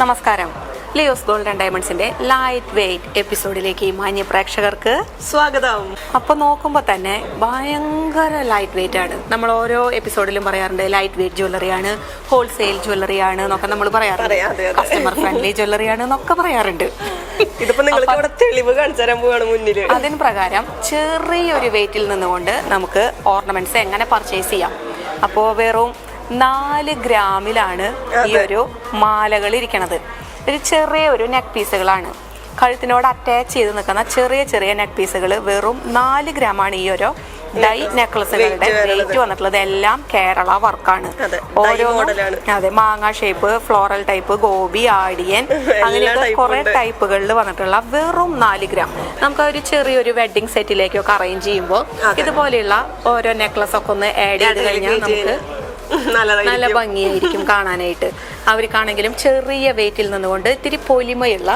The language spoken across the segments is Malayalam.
നമസ്കാരം. ലിയോസ് ഗോൾഡൻ ഡയമണ്ട്സിന്റെ ലൈറ്റ് വെയിറ്റ് എപ്പിസോഡിലേക്ക് മാന്യ പ്രേക്ഷകർക്ക് സ്വാഗതം. അപ്പൊ നോക്കുമ്പോൾ തന്നെ ഭയങ്കര ലൈറ്റ് വെയിറ്റ് ആണ്. നമ്മൾ ഓരോ എപ്പിസോഡിലും പറയാറുണ്ട് ലൈറ്റ് വെയിറ്റ് ജ്വല്ലറി ആണ് ഹോൾസെയിൽ ജ്വല്ലറി ആണ് എന്നൊക്കെ നമ്മൾ പറയാറുണ്ട്. കസ്റ്റമർ ഫ്രണ്ട്ലി ജ്വല്ലറി ആണ് എന്നൊക്കെ പറയാറുണ്ട്. ഇതിപ്പോ നിങ്ങൾക്ക് ഇവിടെ തെളിവ് കാണിച്ചു തരാൻ പോവാണ് മുന്നിൽ. അതിന് പ്രകാരം ചെറിയൊരു വെയിറ്റിൽ നിന്നുകൊണ്ട് നമുക്ക് ഓർണമെന്റ്സ് എങ്ങനെ പർച്ചേസ് ചെയ്യാം. അപ്പോൾ വെറും നാല് ഗ്രാമിലാണ് ഈ ഒരു മാലകൾ ഇരിക്കണത്. ഒരു ചെറിയ ഒരു നെക്ക് പീസുകളാണ് കഴുത്തിനോട് അറ്റാച്ച് ചെയ്ത് നിൽക്കുന്ന ചെറിയ ചെറിയ നെക്ക് പീസുകൾ വെറും നാല് ഗ്രാമാണ് ഈ ഒരു ഡൈ നെക്ലസുകളുടെ വെയിറ്റ് വന്നിട്ടുള്ളത് എല്ലാം കേരള വർക്കാണ്. ഓരോ അതെ മാങ്ങ ഷേപ്പ് ഫ്ലോറൽ ടൈപ്പ് ഗോപി ആടിയൻ അങ്ങനെയൊക്കെ type കുറെ. ടൈപ്പുകളിൽ വന്നിട്ടുള്ള വെറും നാല് ഗ്രാം. നമുക്ക് ഒരു ചെറിയൊരു വെഡിങ് സെറ്റിലേക്കൊക്കെ അറേഞ്ച് ചെയ്യുമ്പോൾ ഇതുപോലെയുള്ള ഓരോ നെക്ലസ് ഒക്കെ ഒന്ന് ആഡ് ചെയ്ത് കഴിഞ്ഞാൽ നമുക്ക് നല്ല ഭംഗിയായിരിക്കും കാണാനായിട്ട്. അവർക്കാണെങ്കിലും ചെറിയ വെയിറ്റിൽ നിന്നുകൊണ്ട് ഇത്തിരി പൊലിമയുള്ള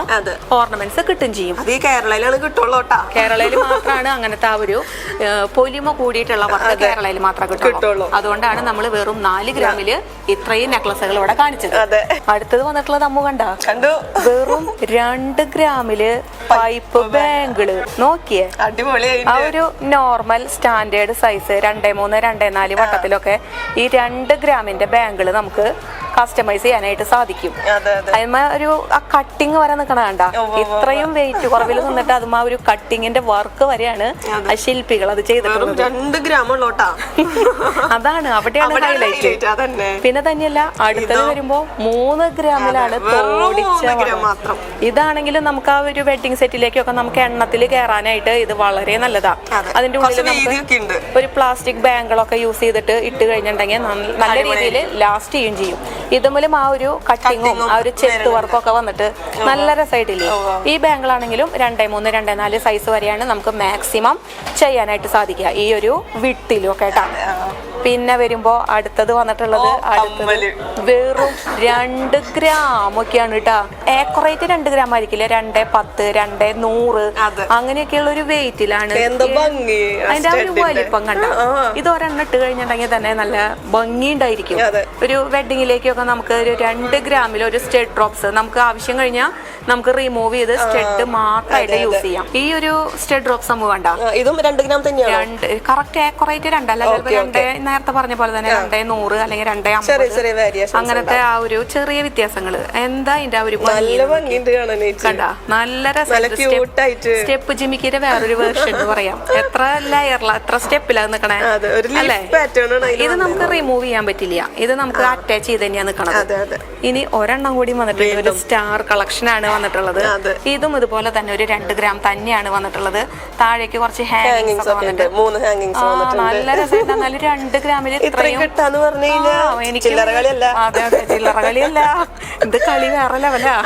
ഓർണമെന്റ്സ് കിട്ടും ചെയ്യും. അത് കിട്ടുള്ളൂ കേരളയിൽ മാത്രമാണ് അങ്ങനത്തെ ആ ഒരു പൊലിമ കൂടിയിട്ടുള്ള വർക്ക് കേരളയിൽ മാത്രമേ കിട്ടുള്ളൂ. അതുകൊണ്ടാണ് നമ്മൾ വെറും നാല് ഗ്രാമിൽ ഇത്രയും നെക്ലസുകൾ ഇവിടെ കാണിച്ചത്. അതെ. അടുത്തത് വന്നിട്ടുള്ളത് അമ്മു കണ്ട? കണ്ടു. വെറും രണ്ട് ഗ്രാമിൽ പൈപ്പ് ബാങ്കിൾ. നോക്കിയേ. അടിപൊളി ആ ഒരു നോർമൽ സ്റ്റാൻഡേർഡ് സൈസ് രണ്ടേ മൂന്ന് രണ്ടേ നാല് വട്ടത്തിലൊക്കെ ഈ രണ്ട് ഗ്രാമിന്റെ ബാങ്കിൾ നമുക്ക് കസ്റ്റമൈസ് ചെയ്യാനായിട്ട് സാധിക്കും. അതെ അതെ. അതിന്മ ഒരു ആ കട്ടിങ് വരെ നിൽക്കണ കണ്ട. ഇത്രയും വെയിറ്റ് കുറവിൽ നിന്നിട്ട് അതും ആ ഒരു കട്ടിങ്ങിന്റെ വർക്ക് വരെയാണ് ആ ശില്പികൾ അത് ചെയ്തിട്ടുള്ളത്. രണ്ട് ഗ്രാം ഉള്ളോട്ടാ. അതാണ് അവിടെയാണ് ഹൈലൈറ്റ് പിന്നെ തന്നെയല്ല അടുത്തത് വരുമ്പോ മൂന്ന് ഗ്രാമിലാണ്. ഇതാണെങ്കിലും നമുക്ക് ആ ഒരു വെഡിങ് സെറ്റിലേക്കൊക്കെ നമുക്ക് എണ്ണത്തിൽ കയറാനായിട്ട് ഇത് വളരെ നല്ലതാ. അതെ. അതിന്റെ ഉള്ളിൽ നമുക്ക് ഒരു പ്ലാസ്റ്റിക് ബാങ്കുകളൊക്കെ യൂസ് ചെയ്തിട്ട് ഇട്ട് കഴിഞ്ഞിട്ടുണ്ടെങ്കിൽ നല്ല രീതിയിൽ ലാസ്റ്റ് ചെയ്യും ചെയ്യും. ഇതുമൂലം ആ ഒരു കട്ടിങ്ങും ആ ഒരു ചെത്ത് വർക്കും ഒക്കെ വന്നിട്ട് നല്ല രസമായിട്ടില്ലേ? ഈ ബാങ്കിളാണെങ്കിലും രണ്ടേ മൂന്ന് രണ്ടേ നാല് സൈസ് വരെയാണ് നമുക്ക് മാക്സിമം ചെയ്യാനായിട്ട് സാധിക്കുക. ഈ ഒരു വിട്ടിലും ഒക്കെ ആയിട്ടാണ് പിന്നെ വരുമ്പോ അടുത്തത് വന്നിട്ടുള്ളത് അടുത്തത്. വെറും രണ്ട് ഗ്രാം ഒക്കെയാണ് കേട്ടാ. ഏക്കറേറ്റ് രണ്ട് ഗ്രാം ആയിരിക്കില്ല? രണ്ട് പത്ത് രണ്ട് നൂറ്. അങ്ങനെയൊക്കെയുള്ള ഒരു വെയിറ്റിലാണ് അതിന്റെ ആ ഒരു. വലിപ്പം കണ്ട. ഇത് ഒരെണ്ണം ഇട്ട് കഴിഞ്ഞിട്ടുണ്ടെങ്കിൽ തന്നെ നല്ല ഭംഗി ഉണ്ടായിരിക്കും ഒരു വെഡിങ്ങിലേക്കൊക്കെ നമുക്ക് ഒരു രണ്ട് ഗ്രാമിൽ ഒരു സ്റ്റെഡ് ഡ്രോപ്സ്. നമുക്ക് ആവശ്യം കഴിഞ്ഞാൽ നമുക്ക് റിമൂവ് ചെയ്ത് സ്റ്റെഡ് മാത്രമായിട്ട് യൂസ് ചെയ്യാം. ഈ ഒരു സ്റ്റെഡ് ഡ്രോപ്സ് നമുക്ക് വേണ്ട. ഇതും രണ്ട് ഗ്രാം തന്നെയാണ്? രണ്ട് കറക്റ്റ് ഏക്കറേറ്റ് രണ്ടല്ല രണ്ടേ നേരത്തെ പറഞ്ഞ പോലെ തന്നെ രണ്ടേ നൂറ് അല്ലെങ്കിൽ രണ്ടേ അങ്ങനത്തെ ആ ഒരു ചെറിയ വ്യത്യാസങ്ങൾ എന്താ അതിന്റെ ആ ഒരു നല്ല കണ്ട? സ്റ്റെപ്പ് ജിമിക്കിന്റെ വേറൊരു വേർഷൻ എന്ന് പറയാം. എത്ര ലെയറില എത്ര സ്റ്റെപ്പിലാ ഒരു അല്ലേ? ഇത് നമുക്ക് റിമൂവ് ചെയ്യാൻ പറ്റില്ല. ഇത് നമുക്ക് അറ്റാച്ച് ചെയ്ത് തന്നെയാ അതെ ഇനി ഒരെണ്ണം കൂടി വന്നിട്ടുണ്ട് ഒരു സ്റ്റാർ കളക്ഷൻ ആണ് വന്നിട്ടുള്ളത്. ഇതും ഇതുപോലെ തന്നെ ഒരു രണ്ട് ഗ്രാം തന്നെയാണ് വന്നിട്ടുള്ളത്. താഴേക്ക് കുറച്ച് ഹാങ്ങിങ്സ് ഒക്കെ വന്നിട്ടുണ്ട് മൂന്ന് ഹാങ്ങിങ്സ് നല്ല രസമുണ്ട്. എന്നാലും രണ്ട് ഗ്രാമിൽ ഇത്രയും കിട്ടാന്ന് പറഞ്ഞു കഴിഞ്ഞാൽ അതെ അതെ ചില്ലറ കളിയല്ല. ഇത് കളി വേറെ ലെവലാ.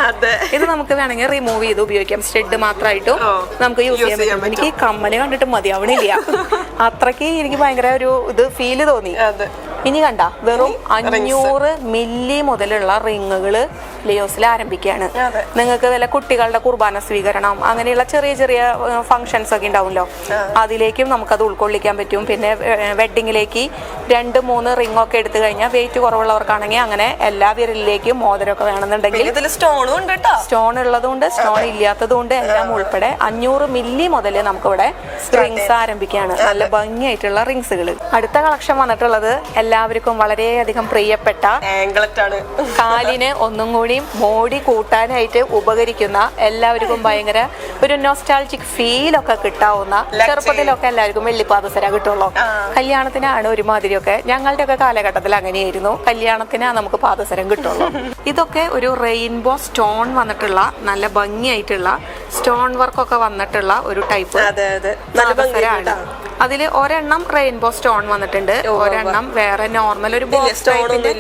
ഇത് നമുക്ക് വേണമെങ്കിൽ റിമൂവ് ചെയ്ത് ഉപയോഗിക്കാം. സ്റ്റെഡ് മാത്രമായിട്ടും നമുക്ക് യൂസ് ചെയ്യാൻ പറ്റും. എനിക്ക് കമ്മൽ കണ്ടിട്ട് മതിയാവണില്ല. അത്രയ്ക്ക് എനിക്ക് ഭയങ്കര ഒരു ഇത് ഫീൽ തോന്നി. ഇനി കണ്ട വെറും അഞ്ഞൂറ് മില്ലി മുതലുള്ള റിങ്ങുകൾ ലിയോസിൽ ആരംഭിക്കുകയാണ്. നിങ്ങൾക്ക് വല്ല കുട്ടികളുടെ കുർബാന സ്വീകരണം അങ്ങനെയുള്ള ചെറിയ ചെറിയ ഫങ്ഷൻസ് ഒക്കെ ഉണ്ടാവുമല്ലോ. അതിലേക്കും നമുക്കത് ഉൾക്കൊള്ളിക്കാൻ പറ്റും. പിന്നെ വെഡിങ്ങിലേക്ക് രണ്ട് മൂന്ന് റിംഗ് ഒക്കെ എടുത്തു കഴിഞ്ഞാൽ വെയിറ്റ് കുറവുള്ളവർക്കാണെങ്കിൽ അങ്ങനെ എല്ലാ വിരലിലേക്കും മോതിരമൊക്കെ വേണമെന്നുണ്ടെങ്കിൽ ഇതിൽ സ്റ്റോണും ഉണ്ട് സ്റ്റോൺ ഉള്ളതുകൊണ്ട് സ്റ്റോൺ ഇല്ലാത്തതുകൊണ്ട് എല്ലാം ഉൾപ്പെടെ അഞ്ഞൂറ് മില്ലി മുതൽ നമുക്കിവിടെ റിങ്സ് ആരംഭിക്കുകയാണ്. നല്ല ഭംഗിയായിട്ടുള്ള റിങ്സുകൾ അടുത്ത കളക്ഷൻ വന്നിട്ടുള്ളത് എല്ലാവർക്കും വളരെയധികം പ്രിയപ്പെട്ട കാലിന് ഒന്നും കൂടി മോടി കൂട്ടാനായിട്ട് ഉപകരിക്കുന്ന എല്ലാവർക്കും ഭയങ്കര ഒരു നോസ്റ്റാൾജിക് ഫീൽ ഒക്കെ കിട്ടാവുന്ന. ചെറുപ്പത്തിലൊക്കെ എല്ലാവർക്കും വെള്ളിപ്പാദസര കിട്ടുള്ളൂ. കല്യാണത്തിനാണ് ഒരുമാതിരിയൊക്കെ ഞങ്ങളുടെ ഒക്കെ കാലഘട്ടത്തിൽ അങ്ങനെയായിരുന്നു. കല്യാണത്തിനാ നമുക്ക് പാദസരം കിട്ടുള്ളൂ. ഇതൊക്കെ ഒരു റെയിൻബോ സ്റ്റോൺ വന്നിട്ടുള്ള നല്ല ഭംഗിയായിട്ടുള്ള സ്റ്റോൺ വർക്കൊക്കെ വന്നിട്ടുള്ള ഒരു ടൈപ്പ് അതെ അതിൽ ഒരെണ്ണം റെയിൻബോ സ്റ്റോൺ വന്നിട്ടുണ്ട്. ഒരെണ്ണം വേറെ നോർമൽ ഒരു ബോക്സ് ടൈപ്പിന്റെ.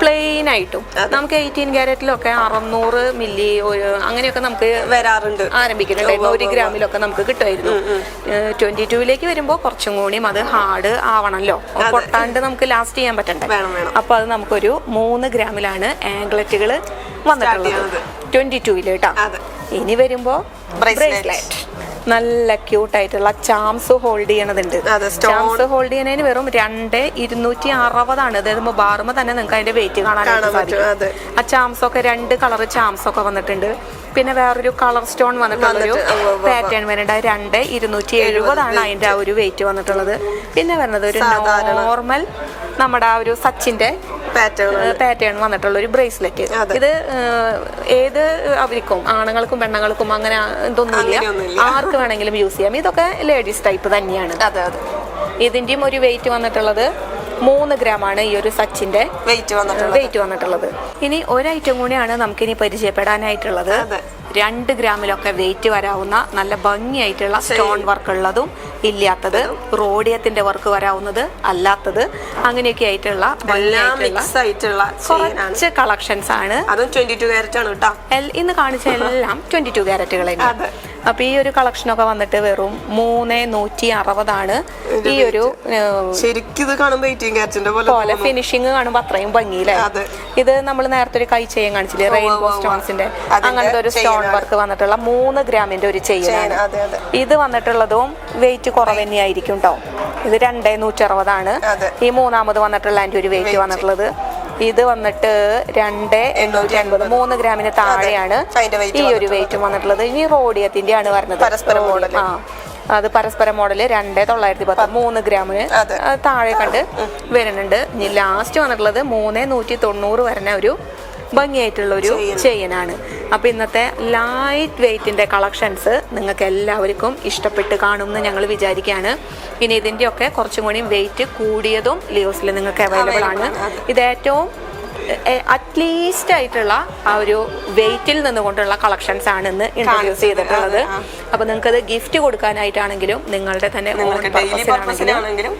പ്ലെയിൻ ആയിട്ടും. നമുക്ക് എയ്റ്റീൻ ക്യാരറ്റിലൊക്കെ അറുന്നൂറ് മില്ലി അങ്ങനെയൊക്കെ നമുക്ക് വരാറുണ്ട്. ആരംഭിക്കുന്നുണ്ടായിരുന്നു ഒരു ഗ്രാമിലൊക്കെ നമുക്ക് കിട്ടുമായിരുന്നു. ട്വന്റി ടൂവിലേക്ക് വരുമ്പോൾ കുറച്ചും കൂടിയും അത് ഹാർഡ് ആവണമല്ലോ പൊട്ടാണ്ട് നമുക്ക് ലാസ്റ്റ് ചെയ്യാൻ പറ്റണ്ടേ? അപ്പൊ അത് നമുക്കൊരു മൂന്ന് ഗ്രാമിലാണ് ആംഗ്ലറ്റുകൾ വന്നിട്ടുള്ളത്. ട്വന്റി ടൂവിൽ കേട്ടോ. ഇനി വരുമ്പോ. ബ്രേസ്ലെറ്റ് നല്ല ക്യൂട്ട് ആയിട്ടുള്ള ചാംസ് ഹോൾഡ് ചെയ്യണതുണ്ട്. ചാംസ് ഹോൾഡ് ചെയ്യുന്നതിന് വെറും രണ്ട് ഇരുന്നൂറ്റി അറുപതാണ് അതായത് ബാറുമ്പോ തന്നെ നിങ്ങൾക്ക് അതിന്റെ വെയിറ്റ് കാണാനായിട്ട് സാധിക്കും. ആ ചാംസ് ഒക്കെ രണ്ട് കളർ ചാംസ് ഒക്കെ വന്നിട്ടുണ്ട്. പിന്നെ വേറൊരു കളർ സ്റ്റോൺ വന്നിട്ടുള്ളൊരു പാറ്റേൺ വരുന്നുണ്ട്. അത് രണ്ട് ഇരുന്നൂറ്റി എഴുപതാണ് അതിന്റെ ആ ഒരു വെയിറ്റ് വന്നിട്ടുള്ളത്. പിന്നെ വരുന്നത് ഒരു നോർമൽ നമ്മുടെ ആ ഒരു സച്ചിന്റെ പാറ്റേൺ വന്നിട്ടുള്ള ഒരു ബ്രേസ്ലെറ്റ്. ഇത് ഏത് അവർക്കും ആണുങ്ങൾക്കും പെണ്ണുങ്ങൾക്കും അങ്ങനെ ഇതൊന്നുമില്ല. ആർക്ക് വേണമെങ്കിലും യൂസ് ചെയ്യാം. ഇതൊക്കെ ലേഡീസ് ടൈപ്പ് തന്നെയാണ്. അതെ അതെ. ഇതിന്റെയും ഒരു വെയിറ്റ് വന്നിട്ടുള്ളത് മൂന്ന് ഗ്രാം ആണ് ഈ ഒരു സച്ചിന്റെ വെയിറ്റ് വന്നിട്ടുള്ളത്. വെയിറ്റ് വന്നിട്ടുള്ളത്. ഇനി ഒരു ഐറ്റം കൂടിയാണ് നമുക്കിനി പരിചയപ്പെടാനായിട്ടുള്ളത്. അതെ. രണ്ട് ഗ്രാമിലൊക്കെ വെയിറ്റ് വരാവുന്ന നല്ല ഭംഗിയായിട്ടുള്ള സ്റ്റോൺ വർക്ക് ഉള്ളതും ഇല്ലാത്തത് റോഡിയത്തിന്റെ വർക്ക് വരാവുന്നത് അല്ലാത്തത് അങ്ങനെയൊക്കെ ആയിട്ടുള്ള കുറച്ച് കളക്ഷൻസ് ആണ്. അതും ട്വന്റി ടു ക്യാരറ്റ് ആണ് കേട്ടോ ഇന്ന് കാണിച്ച എല്ലാം ട്വന്റി ടു ക്യാരറ്റുകൾ അതെ. അപ്പൊ ഈ ഒരു കളക്ഷനൊക്കെ വന്നിട്ട് വെറും മൂന്ന് നൂറ്റി അറുപതാണ് ഈ ഒരു ശരിക്കും ഇത് കാണുമ്പോ എയ്റ്റീൻ ക്യാരറ്റിന്റെ പോലെ. ഫിനിഷിങ് കാണുമ്പോൾ അത്രയും ഭംഗിയില്ലേ. ഇത് നമ്മൾ നേരത്തെ ഒരു കൈ ചെയ്യാൻ കാണിച്ചില്ലേ റെയിൻബോ സ്റ്റോൺസിന്റെ അങ്ങനത്തെ ഒരു സ്റ്റോൺ വർക്ക് വന്നിട്ടുള്ള മൂന്ന് ഗ്രാമിന്റെ ഒരു അതെ. ഇത് വന്നിട്ടുള്ളതും വെയിറ്റ് കുറവ് തന്നെയായിരിക്കും കേട്ടോ ഇത് രണ്ടേ നൂറ്റി അറുപതാണ് ഈ മൂന്നാമത് വന്നിട്ടുള്ള അതിന്റെ ഒരു വെയിറ്റ്. വന്നിട്ടുള്ളത് ഇത് വന്നിട്ട് രണ്ട് എണ്ണൂറ്റി അൻപത് മൂന്ന് ഗ്രാമിന് താഴെയാണ് ഈ ഒരു വെയിറ്റ് വന്നിട്ടുള്ളത്. ഇനി റോഡിയത്തിന്റെ ആണ് വരുന്നത്. പരസ്പര മോഡൽ ആ. അത് പരസ്പര മോഡൽ രണ്ട് തൊള്ളായിരത്തി പത്ത് മൂന്ന് ഗ്രാമിന് താഴെ കണ്ട് വരുന്നുണ്ട്. ഇനി ലാസ്റ്റ് വന്നിട്ടുള്ളത് മൂന്ന് നൂറ്റി തൊണ്ണൂറ് വരുന്ന ഒരു ഭംഗിയായിട്ടുള്ള ഒരു. ചെയിനാണ് അപ്പൊ ഇന്നത്തെ ലൈറ്റ് വെയിറ്റിന്റെ കളക്ഷൻസ് നിങ്ങൾക്ക് എല്ലാവർക്കും ഇഷ്ടപ്പെട്ട് കാണും എന്ന് ഞങ്ങൾ വിചാരിക്കുകയാണ്. ഇനി ഇതിന്റെ ഒക്കെ കുറച്ചും കൂടി വെയിറ്റ് കൂടിയതും ലിയോസിൽ നിങ്ങൾക്ക് അവൈലബിൾ ആണ്. ഇത് ഏറ്റവും അറ്റ്ലീസ്റ്റ് ആയിട്ടുള്ള ആ ഒരു വെയിറ്റിൽ നിന്നുകൊണ്ടുള്ള കളക്ഷൻസ് ആണ് ഇന്ന് ഇൻട്രൊഡ്യൂസ് ചെയ്തിട്ടുള്ളത്. അപ്പൊ നിങ്ങൾക്ക് അത് ഗിഫ്റ്റ് കൊടുക്കാനായിട്ടാണെങ്കിലും നിങ്ങളുടെ തന്നെ പർപ്പസിനാണെങ്കിലും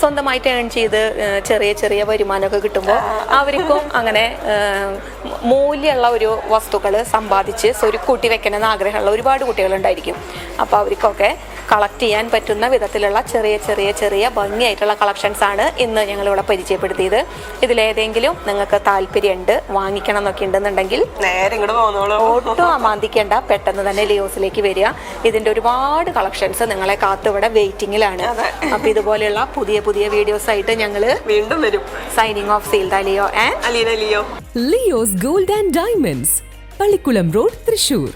സ്വന്തമായിട്ട് ഏൺ ചെയ്ത് ചെറിയ ചെറിയ വരുമാനമൊക്കെ കിട്ടുമ്പോൾ അവർക്കും അങ്ങനെ മൂല്യമുള്ള ഒരു വസ്തുക്കൾ സമ്പാദിച്ച് സ്വരുക്കൂട്ടി വെക്കണമെന്ന് ആഗ്രഹമുള്ള ഒരുപാട് കുട്ടികളുണ്ടായിരിക്കും. അപ്പോൾ അവർക്കൊക്കെ കളക്ട് ചെയ്യാൻ പറ്റുന്ന വിധത്തിലുള്ള ചെറിയ ചെറിയ ചെറിയ ഭംഗിയായിട്ടുള്ള കളക്ഷൻസ് ആണ് ഇന്ന് ഞങ്ങളിവിടെ പരിചയപ്പെടുത്തിയത്. ഇതിലേതെങ്കിലും നിങ്ങൾക്ക് താല്പര്യമുണ്ട് വാങ്ങിക്കണം എന്നൊക്കെ ഉണ്ടെന്നുണ്ടെങ്കിൽ നേരെ ഇങ്ങോട്ട് പോകുന്നോളൂ. ഒട്ടും അമാന്തിക്കേണ്ട പെട്ടെന്ന് തന്നെ ലിയോസിലേക്ക് വരിക. ഇതിന്റെ ഒരുപാട് കളക്ഷൻസ് നിങ്ങളെ കാത്ത് ഇവിടെ വെയിറ്റിംഗിലാണ്. അപ്പൊ ഇതുപോലെയുള്ള പുതിയ പുതിയ വീഡിയോസ് ആയിട്ട് ഞങ്ങൾ വീണ്ടും വരും. Signing off സീൽദ Leo and Aleena Leo. Leo's gold and diamonds Pallikkulam road Thrissur.